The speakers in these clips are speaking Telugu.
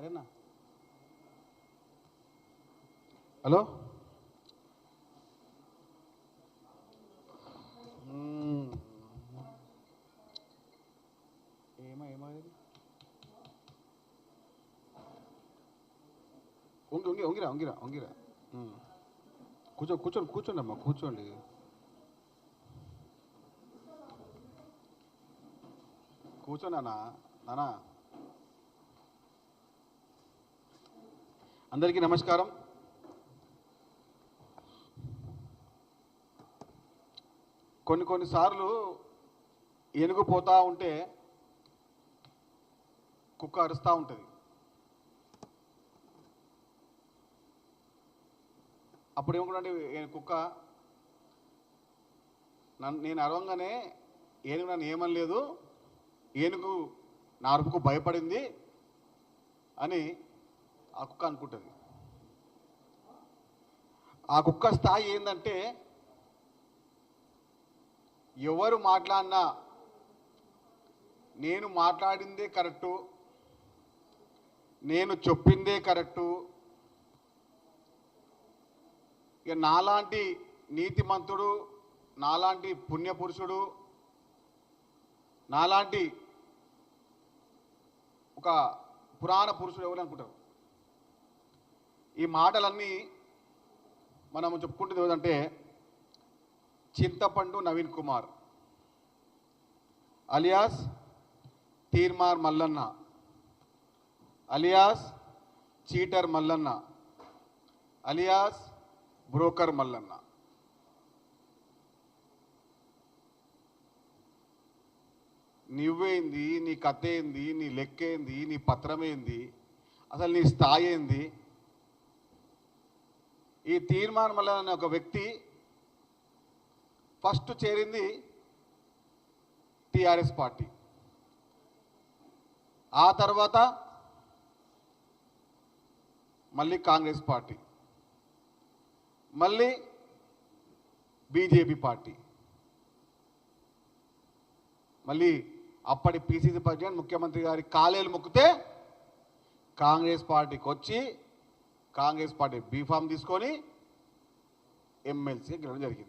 음. arena. ¿Aló? 옮겨 옮겨 옮기라 옮기라 옮기라. 응. 9천 9천 9천 남아 9천 리. 고전 하나 하나 అందరికీ నమస్కారం. కొన్ని కొన్నిసార్లు ఏనుగు పోతా ఉంటే కుక్క అరుస్తూ ఉంటుంది. అప్పుడు ఏమనుకుంటే కుక్క నన్ను నేను అరవంగానే ఏనుగు నన్ను ఏమనలేదు ఏనుగు నా అరుపుకు భయపడింది అని ఆ కుక్క అనుకుంటుంది. ఆ కుక్క స్థాయి ఏంటంటే ఎవరు మాట్లాడినా నేను మాట్లాడిందే కరెక్టు నేను చెప్పిందే కరెక్టు. ఇక నాలాంటి నీతిమంతుడు నాలాంటి పుణ్యపురుషుడు నాలాంటి ఒక పురాణ పురుషుడు ఎవరు అనుకుంటారు? ఈ మాటలన్నీ మనం చెప్పుకుంటుంది ఏదంటే Chintapandu Naveen Kumar alias Teenmar Mallanna alias cheater Mallanna alias broker Mallanna. నువ్వేంది నీ కథ ఏంది నీ లెక్క ఏంది నీ పత్రం ఏంది అసలు నీ స్థాయి ఏంది? ఈ తీర్మానం అనే ఒక వ్యక్తి ఫస్ట్ చేరింది టిఆర్ఎస్ పార్టీ. ఆ తర్వాత మళ్ళీ కాంగ్రెస్ పార్టీ. మళ్ళీ బీజేపీ పార్టీ. మళ్ళీ అప్పటి పిసిసి ప్రెసిడెంట్ ముఖ్యమంత్రి గారి కాలేలు మొక్కితే కాంగ్రెస్ పార్టీకి వచ్చి కాంగ్రెస్ పార్టీ బీఫామ్ తీసుకొని ఎమ్మెల్సీ గెలవడం జరిగింది.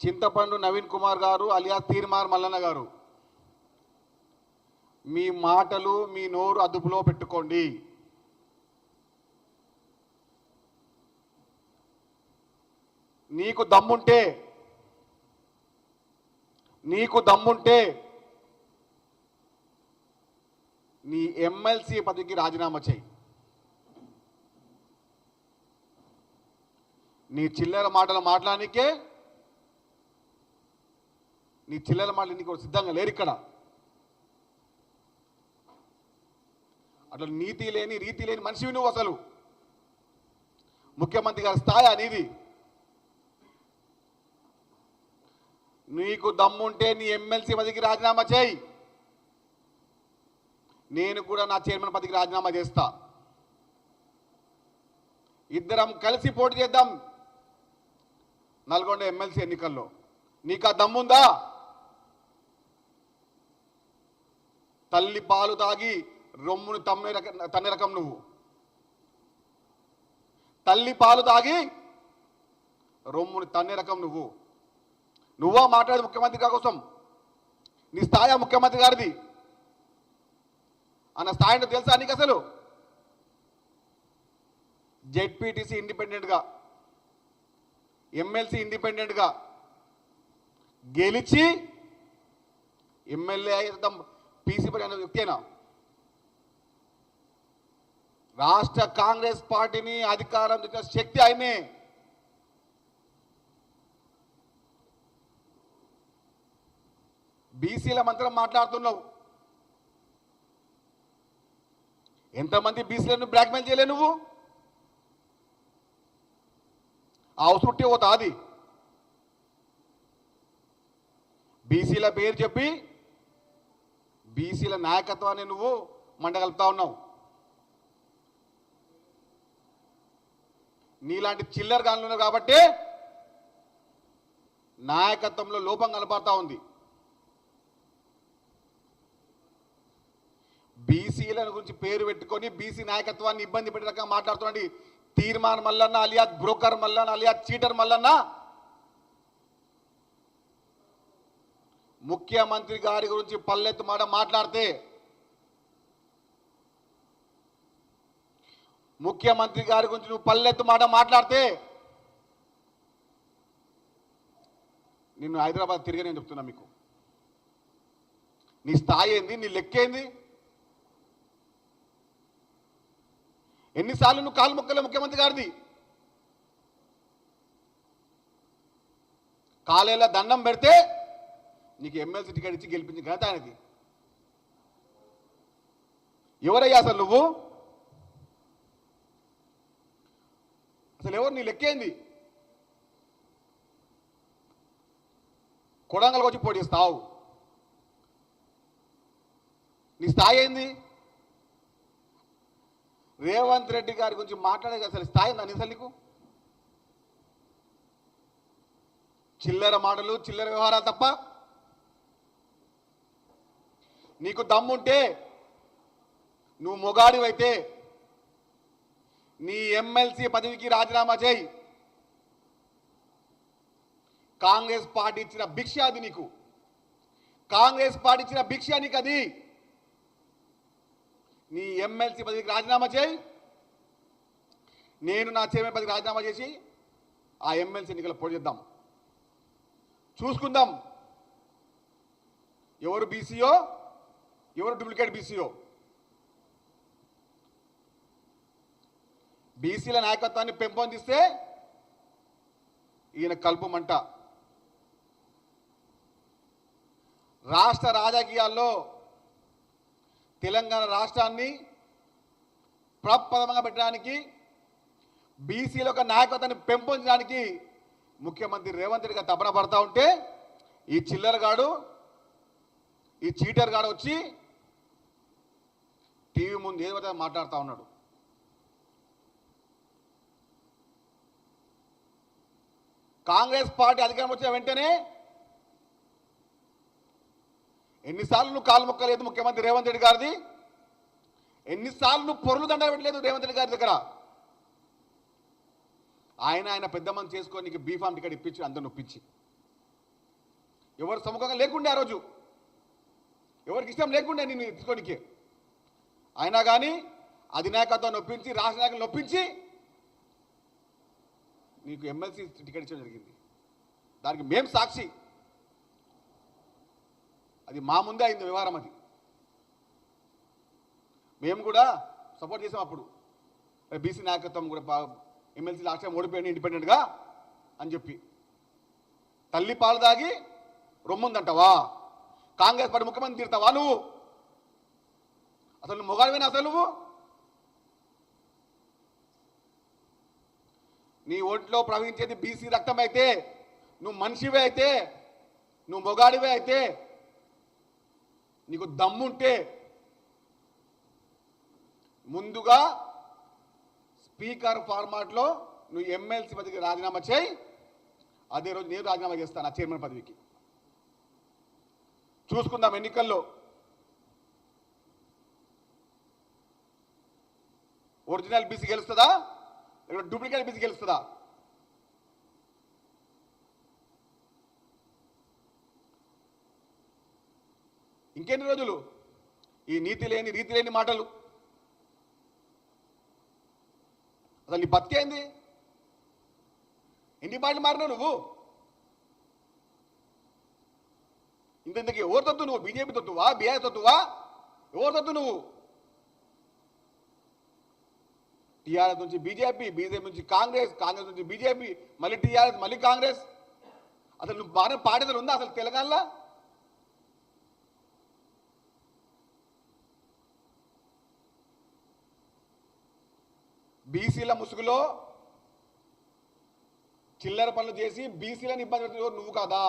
చింతపండు నవీన్ కుమార్ గారు అలియా తీర్మార్ మల్లన్న గారు మీ మాటలు మీ నోరు అదుపులో పెట్టుకోండి. నీకు దమ్ముంటే నీకు దమ్ముంటే నీ ఎమ్మెల్సీ పదవికి రాజీనామా చేయి. నీ చిల్లర మాటలు మాట్లాడానికే నీ చిల్లర మాటలు నీకు సిద్ధంగా లేరు ఇక్కడ. అట్లా నీతి లేని రీతి లేని మనిషివి నువ్వు అసలు. ముఖ్యమంత్రి గారి స్థాయి అనేది నీకు దమ్ముంటే నీ ఎమ్మెల్సీ పదవికి రాజీనామా చేయి. నేను కూడా నా చైర్మన్ పదవికి రాజీనామా చేస్తా. ఇద్దరం కలిసి పోటీ చేద్దాం. నల్గొండ ఎమ్మెల్సీ ఎన్నికల్లో. నీకు ఆ దమ్ముందా? తల్లి పాలు తాగి రొమ్మును తమ్మే రకం తన్ని రకం నువ్వు. తల్లి పాలు తాగి రొమ్ముని తన్నే రకం నువ్వు. నువ్వా మాట్లాడేది ముఖ్యమంత్రి గారి కోసం? నీ స్థాయి ఆ ముఖ్యమంత్రి గారిది. అన్న స్థాయిని తెలుసా నీకు అసలు? జెడ్పీటీసీ ఇండిపెండెంట్గా ఎమ్మెల్సీ ఇండిపెండెంట్గా గెలిచి ఎమ్మెల్యే అయితే పీసీ పడి అనే వ్యక్తేనా? రాష్ట్ర కాంగ్రెస్ పార్టీని అధికారం తెచ్చిన శక్తి ఆయనే. బీసీల మంత్రం మాట్లాడుతున్నావు. ఎంతమంది బీసీలను బ్లాక్మెయిల్ చేయలే నువ్వు? ఆ అవసరం ఓ పోతా అది బీసీల పేరు చెప్పి బీసీల నాయకత్వాన్ని నువ్వు మండగలుపుతా ఉన్నావు. నీలాంటి చిల్లర గానులు కాబట్టి నాయకత్వంలో లోపం కనపడతా ఉంది. బీసీల గురించి పేరు పెట్టుకొని బీసీ నాయకత్వాన్ని ఇబ్బంది పెట్టే రకంగా మాట్లాడుతున్నాడు తీర్మాన్ Mallanna alias broker Mallanna alias cheater Mallanna. ముఖ్యమంత్రి గారి గురించి పల్లెత్తు మాట మాట్లాడితే ముఖ్యమంత్రి గారి గురించి నువ్వు పల్లెత్తు మాట మాట్లాడితే నిన్ను హైదరాబాద్ తిరిగి నేను చెప్తున్నా మీకు. నీ స్థాయి ఏంది? నీ లెక్కేంది ఎన్నిసార్లు నువ్వు కాలు మొక్కలే ముఖ్యమంత్రి గారిది? కాలేలా దండం పెడితే నీకు ఎమ్మెల్సీ టికెట్ ఇచ్చి గెలిపించిన ఘనత ఆయనది. ఎవరయ్యా అసలు నువ్వు? అసలు ఎవరు నీ లెక్కేంది కొడంగల్కి వచ్చి పోటీస్తావు నీ స్థాయి ఏంది? రేవంత్ రెడ్డి గారి గురించి మాట్లాడే అసలు స్థాయి నన్ను అసలు నీకు? చిల్లర మాటలు చిల్లర వ్యవహారాలు తప్ప? నీకు దమ్ముంటే నువ్వు మొగాడివైతే నీ ఎమ్మెల్సీ పదవికి రాజీనామా చేయి. కాంగ్రెస్ పార్టీ ఇచ్చిన భిక్ష అది నీకు. కాంగ్రెస్ పార్టీ ఇచ్చిన భిక్ష నీకు అది. నీ ఎమ్మెల్సీ పదవికి రాజీనామా చేయి. నేను నా చైర్మన్ పదవికి రాజీనామా చేసి ఆ ఎమ్మెల్సీ ఎన్నికలు పోటీ చేద్దాం. చూసుకుందాం. ఎవరు బీసీఓ ఎవరు డూప్లికేట్ బీసీఓ బీసీల నాయకత్వాన్ని పెంపొందిస్తే ఈయన కల్పమంట రాష్ట్ర రాజకీయాల్లో తెలంగాణ రాష్ట్రాన్ని ప్రప్రథమంగా పెట్టడానికి బీసీల యొక్క నాయకత్వాన్ని పెంపొందడానికి ముఖ్యమంత్రి రేవంత్ రెడ్డి గారు తపన పడతా ఉంటే ఈ చిల్లరగాడు ఈ చీటర్ గాడు వచ్చి టీవీ ముందు ఏదో మాట్లాడుతూ ఉన్నాడు. కాంగ్రెస్ పార్టీ అధికారం వచ్చిన వెంటనే ఎన్నిసార్లు నువ్వు కాలు మొక్కలేదు ముఖ్యమంత్రి రేవంత్ రెడ్డి గారిది? ఎన్నిసార్లు నువ్వు పొరులు దండ పెట్టలేదు రేవంత్ రెడ్డి గారి దగ్గర? ఆయన ఆయన పెద్ద మంది చేసుకొని నీకు బీఫామ్ టికెట్ ఇప్పించి అందరు నొప్పించి ఎవరు సముఖంగా లేకుండే ఆ రోజు. ఎవరికి ఇష్టం లేకుండే నేను తీసుకోనికి అయినా కానీ అధినాయకత్వం నొప్పించి రాష్ట్ర నాయకులు నొప్పించి నీకు ఎమ్మెల్సీ టికెట్ ఇచ్చడం జరిగింది. దానికి మేం సాక్షి. అది మా ముందే అయింది వ్యవహారం అది. మేము కూడా సపోర్ట్ చేసాం అప్పుడు. బీసీ నాయకత్వం కూడా ఎమ్మెల్సీ లాస్ట్ టైం ఓడిపోయింది ఇండిపెండెంట్గా అని చెప్పి. తల్లి పాలు దాగి రొమ్ముందంటావా? కాంగ్రెస్ పార్టీ ముఖ్యమంత్రి తిడతావా నువ్వు? అసలు నువ్వు మొగాడివేనా అసలు నువ్వు? నీ ఒంట్లో ప్రవహించేది బీసీ రక్తం అయితే నువ్వు మనిషివే అయితే నువ్వు మొగాడివే అయితే నీకు దమ్ముంటే ముందుగా స్పీకర్ ఫార్మాట్లో నువ్వు ఎమ్మెల్సీ పదవికి రాజీనామా చేయి. అదే రోజు నేను రాజీనామా చేస్తాను ఆ చైర్మన్ పదవికి. చూసుకుందాం ఎన్నికల్లో. ఒరిజినల్ బీసీ గెలుస్తుందా? లేకపోతే డూప్లికేట్ బీసీ గెలుస్తుందా? ఇంకెన్ని రోజులు? ఈ నీతి లేని రీతి లేని మాటలు. అసలు నీ బతికేంది ఎన్ని పాటలు మారినావు నువ్వు? ఇంతకీ ఎవరు తత్తు నువ్వు? బీజేపీ తత్తువా? బీఆర్ తత్తువా? ఎవరు తత్తు నువ్వు? టీఆర్ఎస్ నుంచి బీజేపీ బీజేపీ నుంచి కాంగ్రెస్ కాంగ్రెస్ నుంచి బీజేపీ మళ్ళీ టీఆర్ఎస్ మళ్ళీ కాంగ్రెస్. అసలు నువ్వు బాగా పార్టీ ఉందా అసలు తెలంగాణలో? బీసీల ముసుగులో చిల్లర పనులు చేసి బీసీలను ఇబ్బంది పెట్టిన నువ్వు కాదా?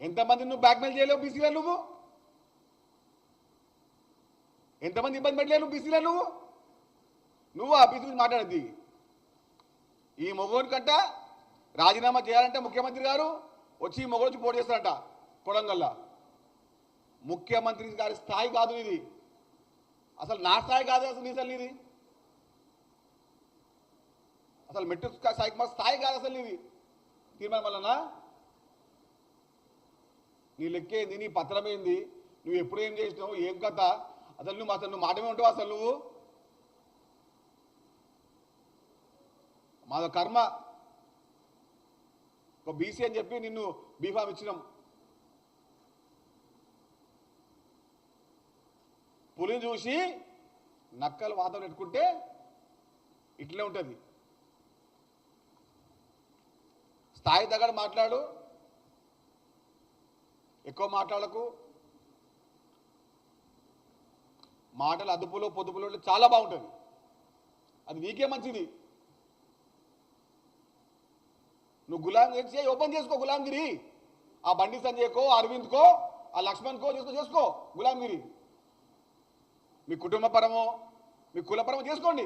ఎంతమంది నువ్వు బ్లాక్మెయిల్ చేయలేవు బీసీలో నువ్వు? ఎంతమంది ఇబ్బంది పెట్టలేవు బీసీలో నువ్వు? నువ్వు ఆ బీసీ గురించి మాట్లాడద్ది. ఈ మొగోడి కంట రాజీనామా చేయాలంటే ముఖ్యమంత్రి గారు వచ్చి ఈ మొగోడు వచ్చి పోటీ చేస్తారంట కొడంగల్లా. ముఖ్యమంత్రి గారి స్థాయి కాదు ఇది. అసలు నా స్థాయి కాదు అసలు నీ అసలు ఇది అసలు మెట్టు స్థాయికి మా స్థాయి కాదు అసలు ఇది తీర్మానం వలన నీ లెక్కేంది నీ పత్రం ఏంది? నువ్వు ఎప్పుడు ఏం చేసినావు? ఏం కథ? అసలు నువ్వు అసలు నువ్వు మాటమే ఉంటావు అసలు నువ్వు? మాదో కర్మ. ఒక బీసీ అని చెప్పి నిన్ను బీఫామ్ ఇచ్చినాం. పులిని చూసి నక్కలు వాతం పెట్టుకుంటే ఇట్లే ఉంటుంది. స్థాయి దగ్గర మాట్లాడు. ఎక్కువ మాట్లాడకు. మాటలు అదుపులో పొదుపులో ఉంటే చాలా బాగుంటుంది. అది నీకే మంచిది. నువ్వు గులాంగిరి చేయి? ఓపెన్ చేసుకో గులాంగిరి. ఆ బండి సంజయ్కో అరవింద్కో ఆ లక్ష్మణ్కో చేసుకో చేసుకో గులాంగిరి. మీ కుటుంబపరమో మీ కులపరమో చేసుకోండి.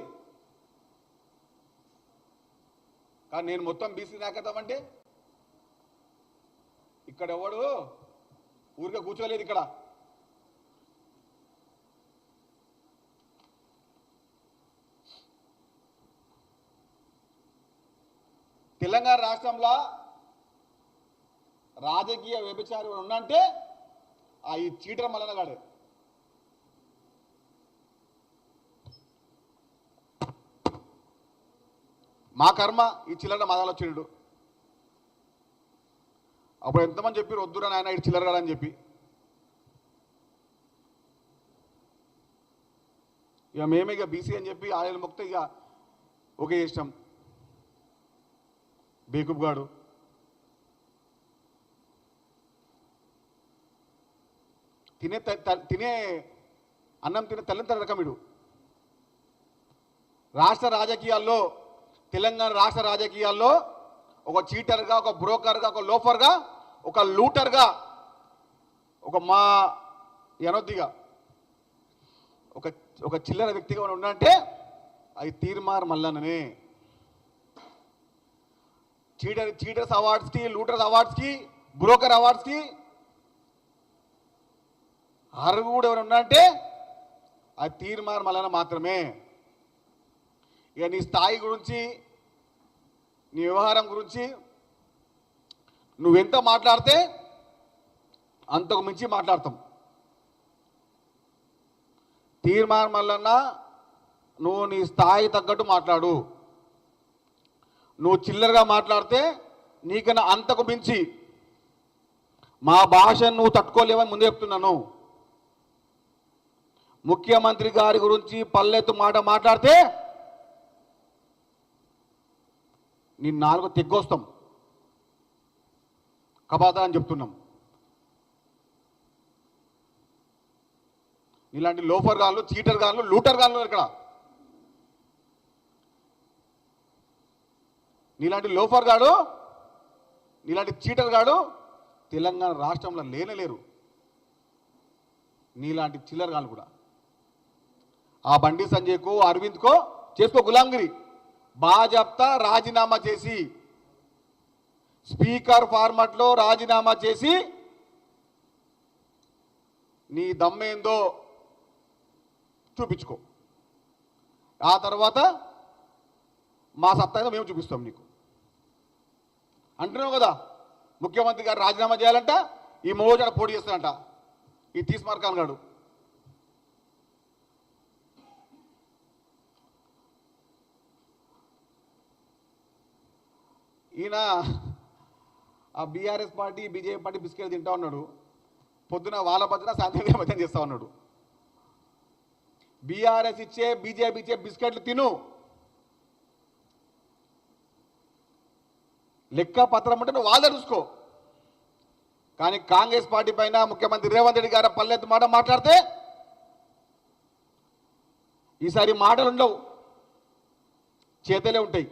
కానీ నేను మొత్తం బీసీ నాయకత్వం అంటే ఇక్కడ ఎవడు ఊరికే కూర్చోలేదు ఇక్కడ. తెలంగాణ రాష్ట్రంలో రాజకీయ వ్యభిచారం ఉన్నంటే ఆ ఈ చీటర్ మల్లనగాడే మా కర్మ ఈ చిల్లర మదాలు చెడు అప్పుడు ఎంతమంది చెప్పారు వద్దురా నాయన ఇటు చిల్లర అని చెప్పి. ఇక మేమే ఇక బీసీ అని చెప్పి ఆయన మొక్త ఇక ఓకే చేసినాం. బేకుబ్ గాడు. తినే తినే అన్నం తినే తల్లిని రకం వీడు రాష్ట్ర రాజకీయాల్లో తెలంగాణ రాష్ట్ర రాజకీయాల్లో ఒక చీటర్గా ఒక బ్రోకర్గా ఒక లోఫర్గా ఒక లూటర్గా ఒక మా ఎనొద్దిగా ఒక ఒక చిల్లర వ్యక్తిగా ఉండంటే ఉన్నంటే అది తీర్మార్ మల్లన్ననే. చీటర్ చీటర్స్ అవార్డ్స్కి లూటర్స్ అవార్డ్స్కి బ్రోకర్ అవార్డ్స్కి అరుగు కూడా ఎవరు ఉన్నారంటే అది తీర్మార్ మల్లన మాత్రమే. ఇక నీ స్థాయి గురించి నీ వ్యవహారం గురించి నువ్వెంత మాట్లాడితే అంతకు మించి మాట్లాడతాం. తీర్మానం మల్లన్న నువ్వు నీ స్థాయి తగ్గట్టు మాట్లాడు. నువ్వు చిల్లరగా మాట్లాడితే నీకన్నా అంతకు మించి మా భాషను నువ్వు తట్టుకోలేవని ముందు చెప్తున్నాను. ముఖ్యమంత్రి గారి గురించి పల్లెత్తు మాట మాట్లాడితే నీ నాలుగు తెగ్గొస్తాం. కబాదా అని చెప్తున్నాం. ఇలాంటి లోఫర్ గాన్లు చీటర్ గాన్లు లూటర్ గాన్లు ఇక్కడ. నీలాంటి లోఫర్ గాడు నీలాంటి చీటర్ గాడు తెలంగాణ రాష్ట్రంలో లేనలేరు నీలాంటి చిల్లర్ గాళ్ళు కూడా. ఆ బండి సంజయ్కు అరవింద్కో చేసుకో గులాంగిరి. బాజప్తా రాజీనామా చేసి స్పీకర్ ఫార్మాట్లో రాజీనామా చేసి నీ దమ్మేందో చూపించుకో. ఆ తర్వాత మా సత్తా మేము చూపిస్తాం నీకు. అంటున్నావు కదా ముఖ్యమంత్రి గారు రాజీనామా చేయాలంట ఈ మోజాడ పోటీ చేస్తాడంట ఈ తీస్మార్ ఖాన్ ఈయన ఆ BRS party BJP party biscuit తింటా ఉన్నాడు. పొద్దున వాళ్ళ భజన సాయంత్రం భద్రం చేస్తా ఉన్నాడు. బీఆర్ఎస్ ఇచ్చే బీజేపీ ఇచ్చే బిస్కెట్లు తిను. లెక్క పత్రం అంటే నువ్వు వాళ్ళ చూసుకో. కానీ కాంగ్రెస్ పార్టీ పైన ముఖ్యమంత్రి రేవంత్ రెడ్డి గారు పల్లెత్తు మాట మాట్లాడితే ఈసారి మాటలు ఉండవు. చేతలే ఉంటాయి.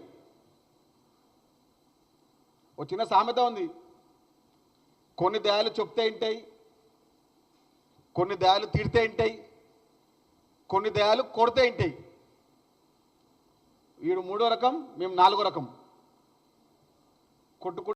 ఒక చిన్న సామెత ఉంది. కొన్ని దయాలు చెప్తే ఉంటాయి కొన్ని దయాలు తిడితే ఉంటాయి కొన్ని దయాలు కొడితే ఉంటాయి వీడు మూడో రకం మేము నాలుగో రకం. కొట్టుకు